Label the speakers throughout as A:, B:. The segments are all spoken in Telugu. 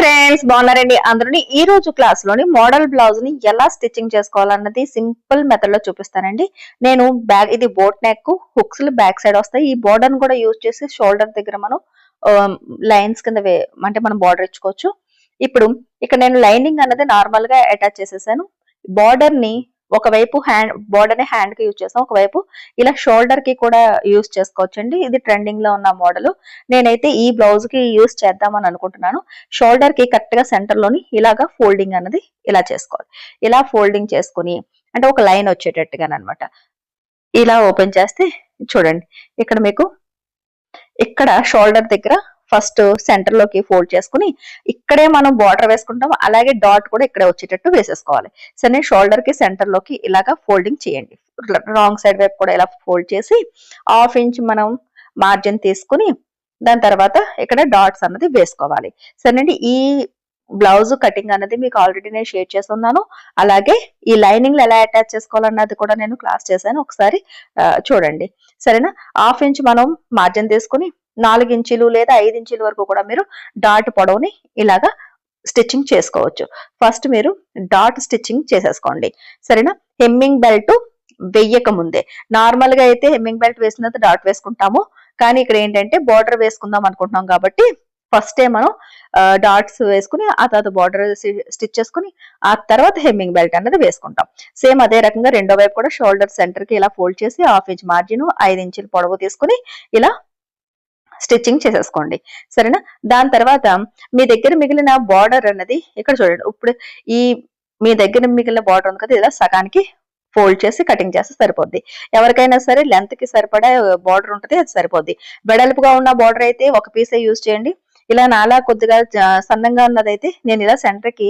A: ఫ్రెండ్స్ బాగున్నారండి అందరినీ. ఈ రోజు క్లాస్లోని మోడల్ బ్లౌజ్ని ఎలా స్టిచ్చింగ్ చేసుకోవాలన్నది సింపుల్ మెథడ్లో చూపిస్తానండి. నేను బ్యాక్ ఇది boat neck hooks back side వస్తాయి. ఈ బోర్డర్ కూడా యూజ్ చేసి షోల్డర్ దగ్గర మనం లైన్స్ కింద వే- అంటే మనం బార్డర్ ఇచ్చుకోవచ్చు. ఇప్పుడు ఇక్కడ నేను లైనింగ్ అన్నది నార్మల్గా అటాచ్ చేసేసాను. బార్డర్ని ఒకవైపు హ్యాండ్ బోర్డర్ని హ్యాండ్కి యూజ్ చేస్తాం ఒకవైపు ఇలా షోల్డర్కి కూడా యూజ్ చేసుకోవచ్చండి. ఇది ట్రెండింగ్లో ఉన్న మోడల్ నేనైతే ఈ బ్లౌజ్కి యూజ్ చేద్దామని అనుకుంటున్నాను. షోల్డర్కి కరెక్ట్గా సెంటర్లోని ఇలాగా ఫోల్డింగ్ అన్నది ఇలా చేసుకోవాలి. ఇలా ఫోల్డింగ్ చేసుకుని అంటే ఒక లైన్ వచ్చేటట్టుగానమాట ఇలా ఓపెన్ చేస్తే చూడండి ఇక్కడ మీకు ఇక్కడ షోల్డర్ దగ్గర ఫస్ట్ సెంటర్లోకి ఫోల్డ్ చేసుకుని ఇక్కడే మనం బార్డర్ వేసుకుంటాం అలాగే డాట్ కూడా ఇక్కడే వచ్చేటట్టు వేసేసుకోవాలి. సరే షోల్డర్కి సెంటర్లోకి ఇలాగా ఫోల్డింగ్ చేయండి. రాంగ్ సైడ్ వైపు కూడా ఇలా ఫోల్డ్ చేసి హాఫ్ ఇంచ్ మనం మార్జిన్ తీసుకుని దాని తర్వాత ఇక్కడ డాట్స్ అన్నది వేసుకోవాలి. సరేనండి ఈ బ్లౌజ్ కటింగ్ అన్నది మీకు ఆల్రెడీ నేను షేర్ చేస్తున్నాను. అలాగే ఈ లైనింగ్ ఎలా అటాచ్ చేసుకోవాలన్నది కూడా నేను క్లాస్ చేశాను. ఒకసారి చూడండి. సరేనా? హాఫ్ ఇంచ్ మనం మార్జిన్ తీసుకుని నాలుగు ఇంచులు లేదా ఐదు ఇంచుల వరకు కూడా మీరు డాట్ పొడవుని ఇలాగా స్టిచ్చింగ్ చేసుకోవచ్చు. ఫస్ట్ మీరు డాట్ స్టిచ్చింగ్ చేసేసుకోండి. సరేనా? హెమ్మింగ్ బెల్ట్ వెయ్యక ముందే నార్మల్గా అయితే హెమ్మింగ్ బెల్ట్ వేసిన తర్వాత డాట్ వేసుకుంటాము. కానీ ఇక్కడ ఏంటంటే బార్డర్ వేసుకుందాం అనుకుంటున్నాం కాబట్టి ఫస్ట్ మనం డాట్స్ వేసుకుని ఆ తర్వాత బార్డర్ స్టిచ్ చేసుకుని ఆ తర్వాత హెమ్మింగ్ బెల్ట్ అనేది వేసుకుంటాం. సేమ్ అదే రకంగా రెండో వైపు కూడా షోల్డర్ సెంటర్కి ఇలా ఫోల్డ్ చేసి హాఫ్ ఇంచ్ మార్జిన్ ఐదు ఇంచుల పొడవు తీసుకుని ఇలా స్టిచ్చింగ్ చేసేసుకోండి. సరేనా? దాని తర్వాత మీ దగ్గర మిగిలిన బార్డర్ అన్నది ఇక్కడ చూడండి. ఇప్పుడు ఈ మీ దగ్గర మిగిలిన బార్డర్ ఉంది కదా ఇలా సగానికి ఫోల్డ్ చేసి కటింగ్ చేస్తే సరిపోద్ది. ఎవరికైనా సరే లెంత్కి సరిపడా బార్డర్ ఉంటుంది అది సరిపోద్ది. వెడల్పుగా ఉన్న బార్డర్ అయితే ఒక పీసే యూజ్ చేయండి. ఇలా నాలా కొద్దిగా సన్నంగా ఉన్నదైతే నేను ఇలా సెంటర్కి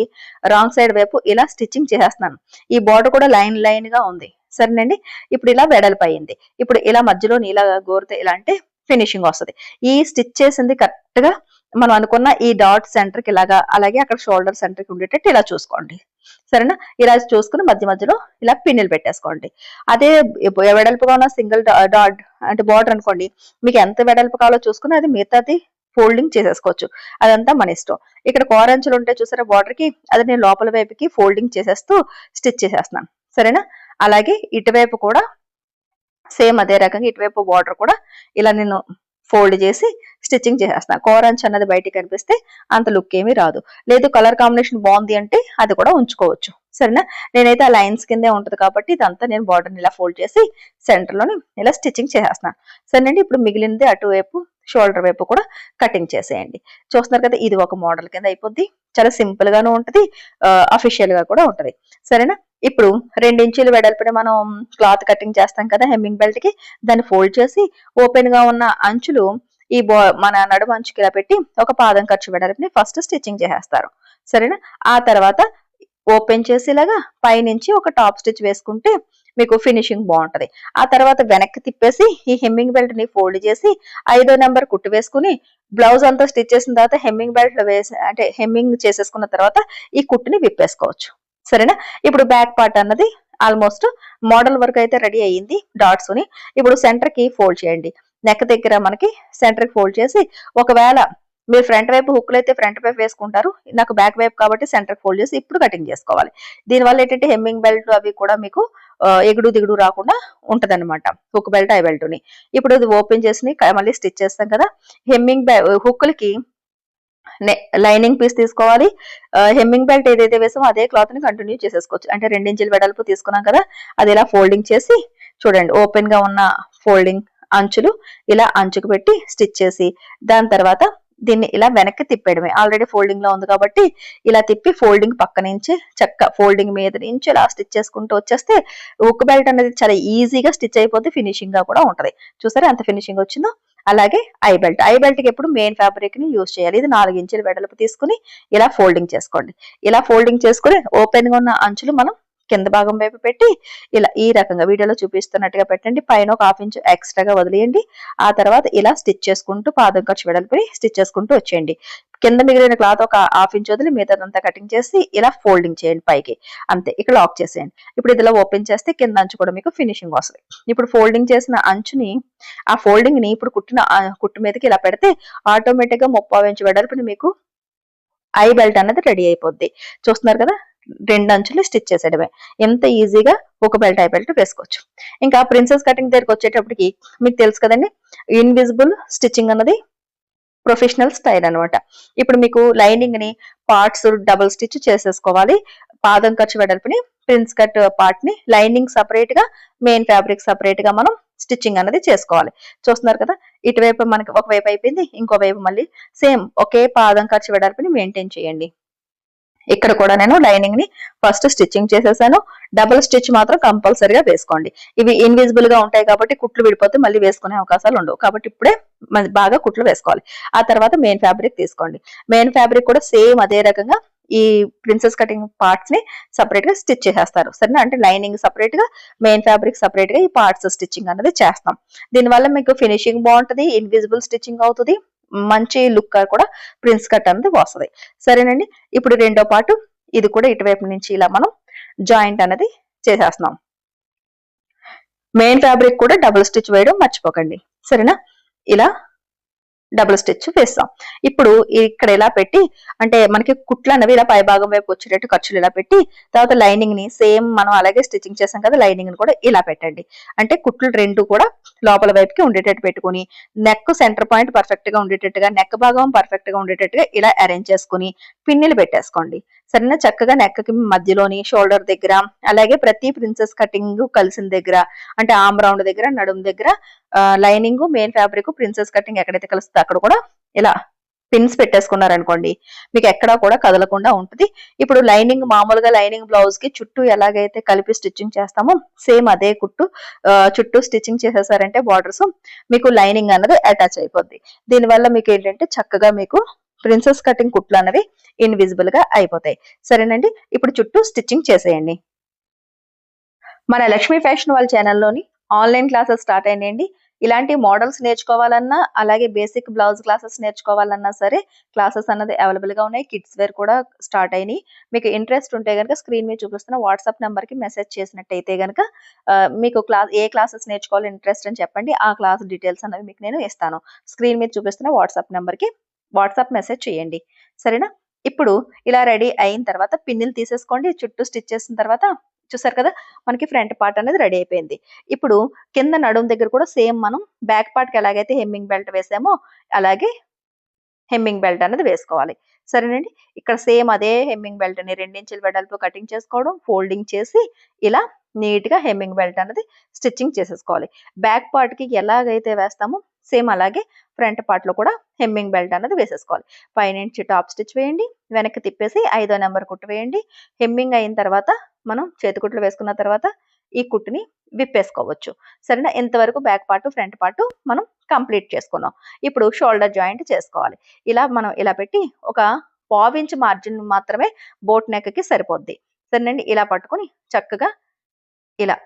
A: రాంగ్ సైడ్ వైపు ఇలా స్టిచ్చింగ్ చేసేస్తున్నాను. ఈ బార్డర్ కూడా లైన్ లైన్గా ఉంది. సరేనండి? ఇప్పుడు ఇలా వెడల్పు అయింది ఇప్పుడు ఇలా మధ్యలో నీలా గోరితే ఇలా అంటే ఫినిషింగ్ వస్తుంది. ఈ స్టిచ్ చేసింది కరెక్ట్గా మనం అనుకున్న ఈ డాట్ సెంటర్కి ఇలాగా అలాగే అక్కడ షోల్డర్ సెంటర్కి ఉండేటట్టు ఇలా చూసుకోండి. సరేనా? ఇలా చూసుకుని మధ్య మధ్యలో ఇలా పిన్నులు పెట్టేసుకోండి. అదే వెడల్పుగా ఉన్న సింగిల్ డాట్ అంటే బార్డర్ అనుకోండి మీకు ఎంత వెడల్పు కావాలో చూసుకుని అది మిగతాది ఫోల్డింగ్ చేసేసుకోవచ్చు. అదంతా మన ఇష్టం. ఇక్కడ కోరంచులు ఉంటే చూసారా బార్డర్కి అది నేను లోపల వైపుకి ఫోల్డింగ్ చేసేస్తూ స్టిచ్ చేసేస్తున్నాను. సరేనా? అలాగే ఇటువైపు కూడా సేమ్ అదే రకంగా ఇటువైపు బార్డర్ కూడా ఇలా నేను ఫోల్డ్ చేసి స్టిచ్చింగ్ చేసేస్తాను కోరంచ్ అన్నది బయటికి కనిపిస్తే అంత లుక్ ఏమీ రాదు. లేదు కలర్ కాంబినేషన్ బాగుంది అంటే అది కూడా ఉంచుకోవచ్చు. సరేనా? నేనైతే ఆ లైన్స్ కిందే ఉంటుంది కాబట్టి ఇదంతా నేను బార్డర్ని ఇలా ఫోల్డ్ చేసి సెంటర్లోని ఇలా స్టిచ్చింగ్ చేసేస్తున్నాను సరేనండి ఇప్పుడు మిగిలినది అటువైపు షోల్డర్ వైపు కూడా కటింగ్ చేసేయండి. చూస్తున్నారు కదా ఇది ఒక మోడల్ కింద అయిపోద్ది. చాలా సింపుల్ గాను ఉంటుంది అఫీషియల్గా కూడా ఉంటుంది. సరేనా? ఇప్పుడు రెండు ఇంచులు వెడల్పున మనం క్లాత్ కటింగ్ చేస్తాం కదా హెమ్మింగ్ బెల్ట్కి దాన్ని ఫోల్డ్ చేసి ఓపెన్గా ఉన్న అంచులు ఈ బో మన నడుము అంచుకి ఇలా పెట్టి ఒక పాదం ఖర్చు వెడల్పుని ఫస్ట్ స్టిచ్చింగ్ చేసేస్తారు. సరేనా? ఆ తర్వాత ఓపెన్ చేసేలాగా పైనుంచి ఒక టాప్ స్టిచ్ వేసుకుంటే మీకు ఫినిషింగ్ బాగుంటది. ఆ తర్వాత వెనక్కి తిప్పేసి ఈ హెమ్మింగ్ బెల్ట్ని ఫోల్డ్ చేసి ఐదో నెంబర్ కుట్టు వేసుకుని బ్లౌజ్ అంతా స్టిచ్ చేసిన తర్వాత హెమ్మింగ్ బెల్ట్లో వేసి అంటే హెమ్మింగ్ చేసేసుకున్న తర్వాత ఈ కుట్టుని విప్పేసుకోవచ్చు. సరేనా? ఇప్పుడు బ్యాక్ పార్ట్ అన్నది ఆల్మోస్ట్ మోడల్ వర్క్ అయితే రెడీ అయ్యింది డాట్స్ని. ఇప్పుడు సెంటర్కి ఫోల్డ్ చేయండి. నెక్ దగ్గర మనకి సెంటర్కి ఫోల్డ్ చేసి ఒకవేళ మీరు ఫ్రంట్ వైపు హుక్లు అయితే ఫ్రంట్ వైపు వేసుకుంటారు. నాకు బ్యాక్ వైపు కాబట్టి సెంటర్ ఫోల్డ్ చేసి ఇప్పుడు కటింగ్ చేసుకోవాలి. దీనివల్ల ఏంటంటే హెమ్మింగ్ బెల్ట్ అవి కూడా మీకు ఎగుడు దిగుడు రాకుండా ఉంటదన్నమాట. హుక్ బెల్ట్ ఐ బెల్ట్ని. ఇప్పుడు ఇది ఓపెన్ చేసి మళ్ళీ స్టిచ్ చేస్తాం కదా. హెమ్మింగ్ హుక్లకి లైనింగ్ పీస్ తీసుకోవాలి. హెమ్మింగ్ బెల్ట్ ఏదైతే వేసామో అదే క్లాత్ని కంటిన్యూ చేసేసుకోవచ్చు. అంటే రెండించుల వెడల్పు తీసుకున్నాం కదా అది ఇలా ఫోల్డింగ్ చేసి చూడండి ఓపెన్గా ఉన్న ఫోల్డింగ్ అంచులు ఇలా అంచుకు పెట్టి స్టిచ్ చేసి దాని తర్వాత దీన్ని ఇలా వెనక్కి తిప్పేయడమే. ఆల్రెడీ ఫోల్డింగ్లో ఉంది కాబట్టి ఇలా తిప్పి ఫోల్డింగ్ పక్క నుంచి చక్క ఫోల్డింగ్ మీద నుంచి ఇలా స్టిచ్ చేసుకుంటూ వచ్చేస్తే ఉక్ బెల్ట్ అనేది చాలా ఈజీగా స్టిచ్ అయిపోతే ఫినిషింగ్గా కూడా ఉంటది. చూసారా ఎంత ఫినిషింగ్ వచ్చిందో? అలాగే ఐ బెల్ట్. ఐ బెల్ట్కి ఎప్పుడు మెయిన్ ఫ్యాబ్రిక్ని యూజ్ చేయాలి. ఇది నాలుగు ఇంచుల వెడల్పు తీసుకుని ఇలా ఫోల్డింగ్ చేసుకోండి. ఇలా ఫోల్డింగ్ చేసుకుని ఓపెన్గా ఉన్న అంచులు మనం కింద భాగం వైపు పెట్టి ఇలా ఈ రకంగా వీడియోలో చూపిస్తున్నట్టుగా పెట్టండి. పైన ఒక హాఫ్ ఇంచ్ ఎక్స్ట్రాగా వదిలేయండి. ఆ తర్వాత ఇలా స్టిచ్ చేసుకుంటూ పాదం ఖర్చు వెడల్పి స్టిచ్ చేసుకుంటూ వచ్చేయండి. కింద మిగిలిన క్లాత్ ఒక హాఫ్ ఇంచ్ వదిలి మిగతాదంతా కటింగ్ చేసి ఇలా ఫోల్డింగ్ చేయండి పైకి. అంతే ఇక్కడ లాక్ చేసేయండి. ఇప్పుడు ఇది ఇలా ఓపెన్ చేస్తే కింద అంచు కూడా మీకు ఫినిషింగ్ వస్తుంది. ఇప్పుడు ఫోల్డింగ్ చేసిన అంచుని ఆ ఫోల్డింగ్ని ఇప్పుడు కుట్టిన కుట్టు మీదకి ఇలా పెడితే ఆటోమేటిక్గా ముప్పావు ఇంచు వెడల్పుని మీకు ఐ బెల్ట్ అనేది రెడీ అయిపోద్ది. చూస్తున్నారు కదా? రెండు అంచులు స్టిచ్ చేసేయడమే. ఎంత ఈజీగా ఒక బెల్ట్ ఐ బెల్ట్ వేసుకోవచ్చు. ఇంకా ప్రిన్సెస్ కటింగ్ దగ్గరకు వచ్చేటప్పటికి మీకు తెలుసు కదండి ఇన్విజిబుల్ స్టిచ్చింగ్ అన్నది ప్రొఫెషనల్ స్టైల్ అన్నమాట. ఇప్పుడు మీకు లైనింగ్ని పార్ట్స్ డబుల్ స్టిచ్ చేసేసుకోవాలి. పాదం ఖర్చు వెడల్పుని ప్రిన్స్ కట్ పార్ట్ని లైనింగ్ సపరేట్గా మెయిన్ ఫ్యాబ్రిక్ సపరేట్గా మనం స్టిచ్చింగ్ అనేది చేసుకోవాలి. చూస్తున్నారు కదా ఇటువైపు మనకి ఒకవైపు అయిపోయింది ఇంకో వైపు మళ్ళీ సేమ్ ఒకే పాదం ఖర్చు వెడల్పుని మెయింటైన్ చేయండి. ఇక్కడ కూడా నేను లైనింగ్ని ఫస్ట్ స్టిచ్చింగ్ చేసేసాను. డబుల్ స్టిచ్ మాత్రం కంపల్సరీగా వేసుకోండి. ఇవి ఇన్విజిబుల్గా ఉంటాయి కాబట్టి కుట్లు విడిపోతే మళ్ళీ వేసుకునే అవకాశాలు ఉండవు. కాబట్టి ఇప్పుడే బాగా కుట్లు వేసుకోవాలి. ఆ తర్వాత మెయిన్ ఫ్యాబ్రిక్ తీసుకోండి. మెయిన్ ఫ్యాబ్రిక్ కూడా సేమ్ అదే రకంగా ఈ ప్రిన్సెస్ కటింగ్ పార్ట్స్ని సపరేట్గా స్టిచ్ చేసేస్తారు. సరేనా? అంటే లైనింగ్ సపరేట్గా మెయిన్ ఫ్యాబ్రిక్ సపరేట్గా ఈ పార్ట్స్ స్టిచ్చింగ్ అనేది చేస్తాం. దీనివల్ల మీకు ఫినిషింగ్ బాగుంటుంది ఇన్విజిబుల్ స్టిచ్చింగ్ అవుతుంది. మంచి లుక్ కూడా ప్రిన్స్ కట్ అనేది వస్తుంది. సరేనండి ఇప్పుడు రెండో పాటు ఇది కూడా ఇటువైపు నుంచి ఇలా మనం జాయింట్ అనేది చేసేస్తున్నాం. మెయిన్ ఫ్యాబ్రిక్ కూడా డబుల్ స్టిచ్ వేయడం మర్చిపోకండి. సరేనా? ఇలా డబుల్ స్టిచ్ వేస్తాం. ఇప్పుడు ఇక్కడ ఇలా పెట్టి అంటే మనకి కుట్లు అనేవి ఇలా పై భాగం వైపు వచ్చేటట్టు ఖర్చులు ఇలా పెట్టి తర్వాత లైనింగ్ని సేమ్ మనం అలాగే స్టిచ్చింగ్ చేసాం కదా లైనింగ్ని కూడా ఇలా పెట్టండి. అంటే కుట్లు రెండు కూడా లోపల వైపుకి ఉండేటట్టు పెట్టుకుని నెక్ సెంటర్ పాయింట్ పర్ఫెక్ట్గా ఉండేటట్టుగా నెక్ భాగం పర్ఫెక్ట్గా ఉండేటట్టుగా ఇలా అరేంజ్ చేసుకుని పిన్నులు పెట్టేసుకోండి. సరేనా? చక్కగా నెక్కకి మధ్యలోని షోల్డర్ దగ్గర అలాగే ప్రతి ప్రిన్సెస్ కటింగ్ కలిసిన దగ్గర అంటే ఆమ్ రౌండ్ దగ్గర నడుము దగ్గర lining main fabric princess cutting ఎక్కడైతే కలుస్తుందో అక్కడ కూడా ఇలా పిన్స్ పెట్టేసుకున్నారనుకోండి మీకు ఎక్కడా కూడా కదలకుండా ఉంటుంది. ఇప్పుడు లైనింగ్ మామూలుగా లైనింగ్ బ్లౌజ్కి చుట్టూ ఎలాగైతే కలిపి స్టిచ్చింగ్ చేస్తామో సేమ్ అదే కుట్టు చుట్టూ స్టిచ్చింగ్ చేసేసారంటే బార్డర్స్ మీకు లైనింగ్ అన్నది అటాచ్ అయిపోద్ది. దీనివల్ల మీకు ఏంటంటే చక్కగా మీకు ప్రిన్సెస్ కటింగ్ కుట్లు అనేవి ఇన్విజిబుల్గా అయిపోతాయి. సరేనండి? ఇప్పుడు చుట్టూ స్టిచ్చింగ్ చేసేయండి. మన లక్ష్మీ ఫ్యాషన్ వాళ్ళ ఛానల్లోని ఆన్లైన్ క్లాసెస్ స్టార్ట్ అయినాయండి. ఇలాంటి మోడల్స్ నేర్చుకోవాలన్నా అలాగే బేసిక్ బ్లౌజ్ క్లాసెస్ నేర్చుకోవాలన్నా సరే క్లాసెస్ అన్నది అవైలబుల్గా ఉన్నాయి. కిడ్స్ వేర్ కూడా స్టార్ట్ అయినాయి. మీకు ఇంట్రెస్ట్ ఉంటే కనుక స్క్రీన్ మీద చూపిస్తున్న వాట్సాప్ నెంబర్కి మెసేజ్ చేసినట్టయితే కనుక మీకు క్లాస్ ఏ క్లాసెస్ నేర్చుకోవాలి ఇంట్రెస్ట్ అని చెప్పండి. ఆ క్లాస్ డీటెయిల్స్ అనేవి మీకు నేను ఇస్తాను. స్క్రీన్ మీద చూపిస్తున్న వాట్సాప్ నెంబర్కి వాట్సాప్ మెసేజ్ చేయండి. సరేనా? ఇప్పుడు ఇలా రెడీ అయిన తర్వాత పిన్నులు తీసేసుకోండి. చుట్టూ స్టిచ్ చేసిన తర్వాత చూసారు కదా మనకి ఫ్రంట్ పార్ట్ అనేది రెడీ అయిపోయింది. ఇప్పుడు కింద నడుము దగ్గర కూడా సేమ్ మనం బ్యాక్ పార్ట్కి ఎలాగైతే హెమ్మింగ్ బెల్ట్ వేసామో అలాగే హెమ్మింగ్ బెల్ట్ అనేది వేసుకోవాలి. సరేనండి? ఇక్కడ సేమ్ అదే హెమ్మింగ్ బెల్ట్ని రెండించుల వెడల్పు కటింగ్ చేసుకోవడం ఫోల్డింగ్ చేసి ఇలా నీట్గా హెమ్మింగ్ బెల్ట్ అనేది స్టిచ్చింగ్ చేసేసుకోవాలి. బ్యాక్ పార్ట్కి ఎలాగైతే వేస్తామో సేమ్ అలాగే ఫ్రంట్ పార్ట్లో కూడా హెమ్మింగ్ బెల్ట్ అనేది వేసేసుకోవాలి. పైనుంచి టాప్ స్టిచ్ వేయండి వెనక్కి తిప్పేసి ఐదో నెంబర్ కుట్టు వేయండి. హెమ్మింగ్ అయిన తర్వాత మనం చేతి కుట్లు వేసుకున్న తర్వాత ఈ కుట్టుని విప్పేసుకోవచ్చు. సరేనా? ఇంతవరకు బ్యాక్ పార్ట్ ఫ్రంట్ పార్ట్ మనం కంప్లీట్ చేసుకున్నాం. ఇప్పుడు షోల్డర్ జాయింట్ చేసుకోవాలి. ఇలా మనం ఇలా పెట్టి ఒక పావించ్ మార్జిన్ మాత్రమే బోట్ నెక్కి సరిపోద్ది. సరేనండి? ఇలా పట్టుకొని చక్కగా ఇలా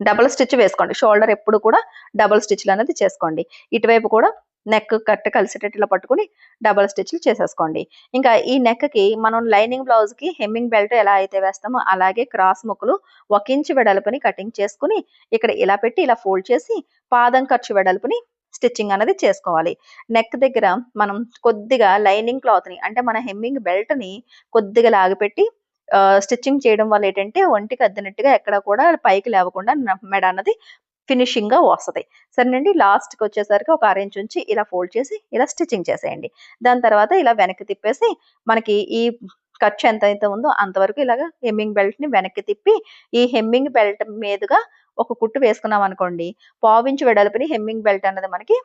A: డబల్ స్టిచ్ వేసుకోండి. షోల్డర్ ఎప్పుడు కూడా డబల్ స్టిచ్లు అనేది చేసుకోండి. ఇటువైపు కూడా నెక్ కట్ కలిసేటట్టు ఇలా పట్టుకుని డబల్ స్టిచ్లు చేసేసుకోండి. ఇంకా ఈ నెక్కి మనం లైనింగ్ బ్లౌజ్కి హెమ్మింగ్ బెల్ట్ ఎలా అయితే వేస్తామో అలాగే క్రాస్ ముక్కులు ఒక ఇంచు వెడల్పుని కటింగ్ చేసుకుని ఇక్కడ ఇలా పెట్టి ఇలా ఫోల్డ్ చేసి పాదం ఖర్చు వెడల్పుని స్టిచ్చింగ్ అనేది చేసుకోవాలి. నెక్ దగ్గర మనం కొద్దిగా లైనింగ్ క్లాత్ని అంటే మన హెమ్మింగ్ బెల్ట్ని కొద్దిగా లాగిపెట్టి స్టిచ్చింగ్ చేయడం వల్ల ఏంటంటే ఒంటికి అద్దినట్టుగా ఎక్కడ కూడా పైకి లేవకుండా మెడ అన్నది ఫినిషింగ్గా వస్తది. సరేనండి లాస్ట్కి వచ్చేసరికి ఒక అరేంజ్ ఉంచి ఇలా ఫోల్డ్ చేసి ఇలా స్టిచ్చింగ్ చేసేయండి. దాని తర్వాత ఇలా వెనక్కి తిప్పేసి మనకి ఈ ఖర్చు ఎంత అయితే ఉందో అంతవరకు ఇలాగ హెమ్మింగ్ బెల్ట్ని వెనక్కి తిప్పి ఈ హెమ్మింగ్ బెల్ట్ మీదుగా ఒక కుట్టు వేసుకున్నాం అనుకోండి పావించి వెడల్పుని హెమ్మింగ్ బెల్ట్ అన్నది మనకి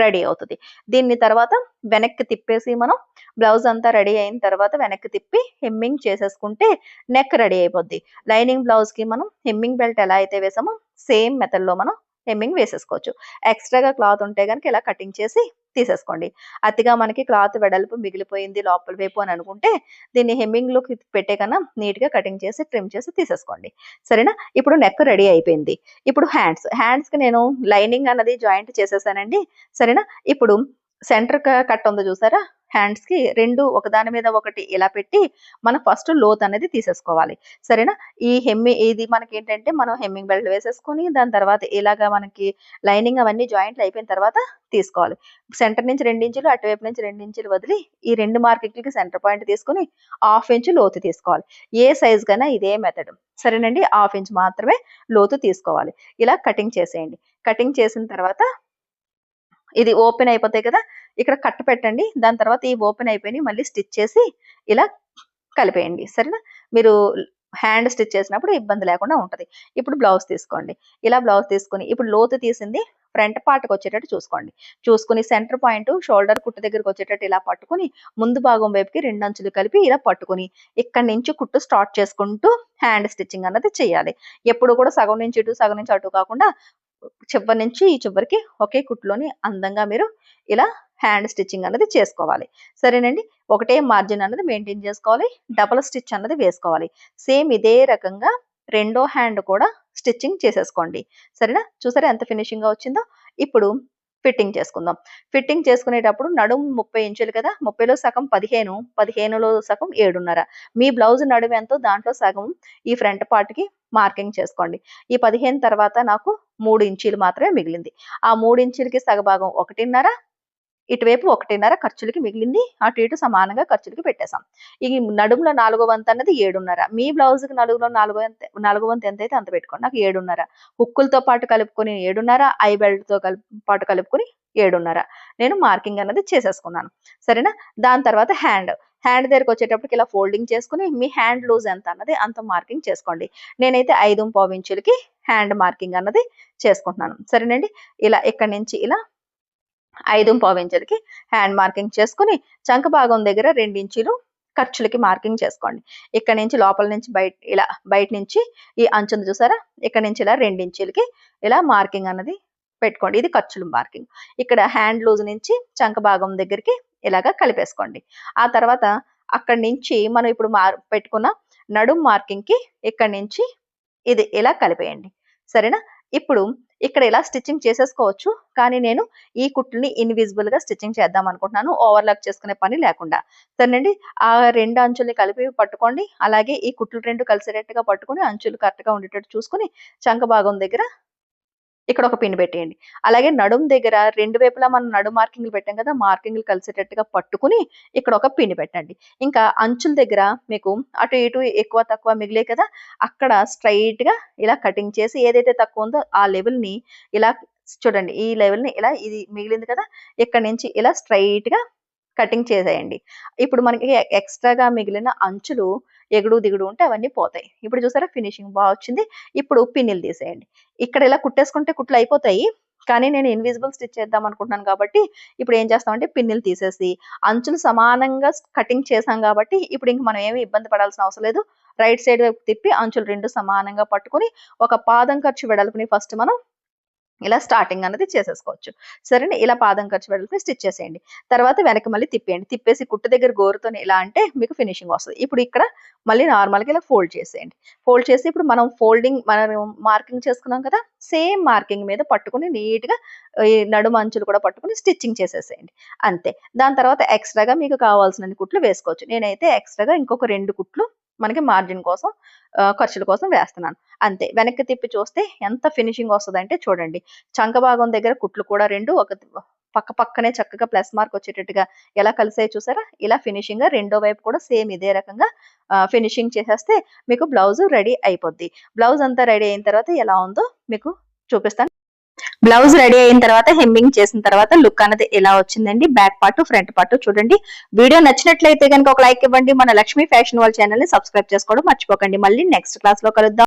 A: రెడీ అవుతుంది. దీన్ని తర్వాత వెనక్కి తిప్పేసి మనం బ్లౌజ్ అంతా రెడీ అయిన తర్వాత వెనక్కి తిప్పి హెమ్మింగ్ చేసేసుకుంటే నెక్ రెడీ అయిపోద్ది. లైనింగ్ బ్లౌజ్కి మనం హెమ్మింగ్ బెల్ట్ ఎలా అయితే వేసామో సేమ్ మెథడ్లో మనం హెమ్మింగ్ వేసేసుకోవచ్చు. ఎక్స్ట్రాగా క్లాత్ ఉంటే కనుక ఇలా కటింగ్ చేసి తీసేసుకోండి. అతిగా మనకి క్లాత్ వెడల్పు మిగిలిపోయింది లోపల వైపు అని అనుకుంటే దీన్ని హెమ్మింగ్లోకి పెట్టే కన్నా నీట్గా కటింగ్ చేసి ట్రిమ్ చేసి తీసేసుకోండి. సరేనా? ఇప్పుడు నెక్ రెడీ అయిపోయింది. ఇప్పుడు హ్యాండ్స్ హ్యాండ్స్కి నేను లైనింగ్ అన్నది జాయింట్ చేసేసానండి. సరేనా? ఇప్పుడు సెంటర్ కట్ ఉందో చూసారా? హ్యాండ్స్కి రెండు ఒకదాని మీద ఒకటి ఇలా పెట్టి మనం ఫస్ట్ లోత్ అనేది తీసేసుకోవాలి. సరేనా? ఈ హెమ్మి ఇది మనకి ఏంటంటే మనం హెమ్మింగ్ బెల్ట్ వేసేసుకొని దాని తర్వాత ఇలాగా మనకి లైనింగ్ అవన్నీ జాయింట్లు అయిపోయిన తర్వాత తీసుకోవాలి. సెంటర్ నుంచి రెండు ఇంచులు అటువైపు నుంచి రెండు ఇంచులు వదిలి ఈ రెండు మార్కెట్లకి సెంటర్ పాయింట్ తీసుకొని హాఫ్ ఇంచు లోతు తీసుకోవాలి. ఏ సైజ్ కన్నా ఇదే మెథడ్ సరేనండి? హాఫ్ ఇంచ్ మాత్రమే లోతు తీసుకోవాలి. ఇలా కటింగ్ చేసేయండి. కటింగ్ చేసిన తర్వాత ఇది ఓపెన్ అయిపోతాయి కదా ఇక్కడ కట్ పెట్టండి దాని తర్వాత ఈ ఓపెన్ అయిపోయి మళ్ళీ స్టిచ్ చేసి ఇలా కలిపేయండి సరేనా? మీరు హ్యాండ్ స్టిచ్ చేసినప్పుడు ఇబ్బంది లేకుండా ఉంటుంది. ఇప్పుడు బ్లౌజ్ తీసుకోండి. ఇలా బ్లౌజ్ తీసుకొని ఇప్పుడు లోతు తీసింది ఫ్రంట్ పార్ట్కి వచ్చేటట్టు చూసుకోండి. చూసుకుని సెంటర్ పాయింట్ షోల్డర్ కుట్టు దగ్గరకు వచ్చేటట్టు ఇలా పట్టుకుని ముందు భాగం వైపుకి రెండు అంచులు కలిపి ఇలా పట్టుకుని ఇక్కడి నుంచి కుట్టు స్టార్ట్ చేసుకుంటూ హ్యాండ్ స్టిచ్చింగ్ అన్నది చేయాలి. ఎప్పుడు కూడా సగం నుంచి ఇటు సగం నుంచి అటు కాకుండా చివరి నుంచి ఈ చివరికి ఒకే కుట్టులోని అందంగా మీరు ఇలా హ్యాండ్ స్టిచ్చింగ్ అన్నది చేసుకోవాలి. సరేనండి? ఒకటే మార్జిన్ అన్నది మెయింటైన్ చేసుకోవాలి. డబల్ స్టిచ్ అన్నది వేసుకోవాలి. సేమ్ ఇదే రకంగా రెండో హ్యాండ్ కూడా స్టిచ్చింగ్ చేసేసుకోండి. సరేనా? చూసారా ఎంత ఫినిషింగ్గా వచ్చిందో? ఇప్పుడు ఫిట్టింగ్ చేసుకుందాం. ఫిట్టింగ్ చేసుకునేటప్పుడు నడుము ముప్పై ఇంచులు కదా? ముప్పైలో సగం పదిహేను పదిహేనులో సగం ఏడున్నర. మీ బ్లౌజ్ నడుము ఎంతో దాంట్లో సగం ఈ ఫ్రంట్ పార్ట్కి మార్కింగ్ చేసుకోండి. ఈ పదిహేను తర్వాత నాకు మూడు ఇంచీలు మాత్రమే మిగిలింది. ఆ మూడు ఇంచులకి సగభాగం ఒకటిన్నర ఇటువైపు ఒకటిన్నర ఖర్చులకి మిగిలింది అటు ఇటు సమానంగా ఖర్చులకి పెట్టేశాం. ఈ నడుములో నాలుగో వంతు అన్నది ఏడున్నర. మీ బ్లౌజ్కి నలుగులో నాలుగో వంతు నాలుగో వంతు ఎంత అయితే అంత పెట్టుకోండి. నాకు ఏడున్నర. హుక్కులతో పాటు కలుపుకొని ఏడున్నర ఐ బెల్ట్తో కలుపు పాటు కలుపుకొని ఏడున్నర. నేను మార్కింగ్ అన్నది చేసేసుకున్నాను. సరేనా? దాని తర్వాత హ్యాండ్. హ్యాండ్ దగ్గరకు వచ్చేటప్పటికి ఇలా ఫోల్డింగ్ చేసుకుని మీ హ్యాండ్ లూజ్ ఎంత అన్నది అంత మార్కింగ్ చేసుకోండి. నేనైతే ఐదు పావు ఇంచులకి హ్యాండ్ మార్కింగ్ అన్నది చేసుకుంటున్నాను. సరేనండి? ఇలా ఇక్కడి నుంచి ఇలా ఐదు పావించలకి ఇంచులకి హ్యాండ్ మార్కింగ్ చేసుకుని చంక భాగం దగ్గర రెండు ఖర్చులకి మార్కింగ్ చేసుకోండి. ఇక్కడ నుంచి లోపల నుంచి బయట ఇలా బయట నుంచి ఈ అంచును చూసారా? ఇక్కడ నుంచి ఇలా రెండు ఇలా మార్కింగ్ అన్నది పెట్టుకోండి. ఇది ఖర్చులు మార్కింగ్ ఇక్కడ హ్యాండ్ లూజ్ నుంచి చంక భాగం దగ్గరికి ఇలాగా కలిపేసుకోండి. ఆ తర్వాత అక్కడి నుంచి మనం ఇప్పుడు మార్ పెట్టుకున్న నడుం మార్కింగ్కి ఇక్కడ నుంచి ఇది ఇలా కలిపేయండి. సరేనా? ఇప్పుడు ఇక్కడ ఇలా స్టిచ్చింగ్ చేసేసుకోవచ్చు కానీ నేను ఈ కుట్లని ఇన్విజిబుల్గా స్టిచ్చింగ్ చేద్దాం అనుకుంటున్నాను. ఓవర్లాక్ చేసుకునే పని లేకుండా. సరేనండి? ఆ రెండు అంచుల్ని కలిపి పట్టుకోండి. అలాగే ఈ కుట్లు రెండు కలిసేటట్టుగా పట్టుకొని అంచులు కరెక్ట్గా ఉండేటట్టు చూసుకొని చంక భాగం దగ్గర ఇక్కడ ఒక పిన్ పెట్టేయండి. అలాగే నడుం దగ్గర రెండు వైపులా మనం నడు మార్కింగ్లు పెట్టాం కదా మార్కింగ్లు కలిసేటట్టుగా పట్టుకుని ఇక్కడ ఒక పిన్ పెట్టండి. ఇంకా అంచుల దగ్గర మీకు అటు ఇటు ఎక్కువ తక్కువ మిగిలే కదా అక్కడ స్ట్రైట్గా ఇలా కటింగ్ చేసి ఏదైతే తక్కువ ఉందో ఆ లెవెల్ని ఇలా చూడండి ఈ లెవెల్ని ఇలా ఇది మిగిలింది కదా ఇక్కడ నుంచి ఇలా స్ట్రైట్గా కటింగ్ చేసేయండి. ఇప్పుడు మనకి ఎక్స్ట్రాగా మిగిలిన అంచులు ఎగుడు దిగుడు ఉంటే అవన్నీ పోతాయి. ఇప్పుడు చూసారా? ఫినిషింగ్ బాగా వచ్చింది. ఇప్పుడు పిన్నిలు తీసేయండి. ఇక్కడ ఇలా కుట్టేసుకుంటే కుట్లు అయిపోతాయి. కానీ నేను ఇన్విజిబుల్ స్టిచ్ చేద్దాం అనుకుంటున్నాను కాబట్టి ఇప్పుడు ఏం చేస్తామంటే పిన్నులు తీసేసి అంచులు సమానంగా కటింగ్ చేసాం కాబట్టి ఇప్పుడు ఇంక మనం ఏమి ఇబ్బంది పడాల్సిన అవసరం లేదు. రైట్ సైడ్ వైపు తిప్పి అంచులు రెండు సమానంగా పట్టుకుని ఒక పాదం ఖర్చు వెడల్పుని ఫస్ట్ మనం ఇలా స్టార్టింగ్ అనేది చేసేసుకోవచ్చు. సరేనా? ఇలా పాదం ఖర్చు వెడల్పుని స్టిచ్ చేసేయండి. తర్వాత వెనక్కి మళ్ళీ తిప్పేయండి. తిప్పేసి కుట్టు దగ్గర గోరుతో ఇలా అంటే మీకు ఫినిషింగ్ వస్తుంది. ఇప్పుడు ఇక్కడ మళ్ళీ నార్మల్గా ఇలా ఫోల్డ్ చేసేయండి. ఫోల్డ్ చేసి ఇప్పుడు మనం ఫోల్డింగ్ మనం మార్కింగ్ చేసుకున్నాం కదా? సేమ్ మార్కింగ్ మీద పట్టుకుని నీట్గా ఈ నడుము అంచులు కూడా పట్టుకుని స్టిచ్చింగ్ చేసేసేయండి. అంతే. దాని తర్వాత ఎక్స్ట్రాగా మీకు కావాల్సిన కుట్లు వేసుకోవచ్చు. నేనైతే ఎక్స్ట్రాగా ఇంకొక రెండు కుట్లు మనకి మార్జిన్ కోసం ఖర్చుల కోసం వేస్తున్నాను. అంతే. వెనక్కి తిప్పి చూస్తే ఎంత ఫినిషింగ్ వస్తుందంటే చూడండి. చంక భాగం దగ్గర కుట్లు కూడా రెండు ఒక పక్క పక్కనే చక్కగా ప్లస్ మార్క్ వచ్చేటట్టుగా ఎలా కలిసాయి చూసారా? ఇలా ఫినిషింగ్గా రెండో వైపు కూడా సేమ్ ఇదే రకంగా ఫినిషింగ్ చేసేస్తే మీకు బ్లౌజ్ రెడీ అయిపోద్ది. బ్లౌజ్ అంతా రెడీ అయిన తర్వాత ఎలా ఉందో మీకు చూపిస్తాను. బ్లౌజ్ రెడీ అయిన తర్వాత హెమ్మింగ్ చేసిన తర్వాత లుక్ అనేది ఎలా వచ్చిందండి? బ్యాక్ పార్ట్ ఫ్రంట్ పార్ట్ చూడండి. వీడియో నచ్చినట్లయితే కనుక ఒక లైక్ ఇవ్వండి. మన లక్ష్మీ ఫ్యాషన్ వాళ్ళ ఛానల్ని సబ్స్క్రైబ్ చేసుకోవడం మర్చిపోకండి. మళ్ళీ నెక్స్ట్ క్లాస్లో కలుద్దాం.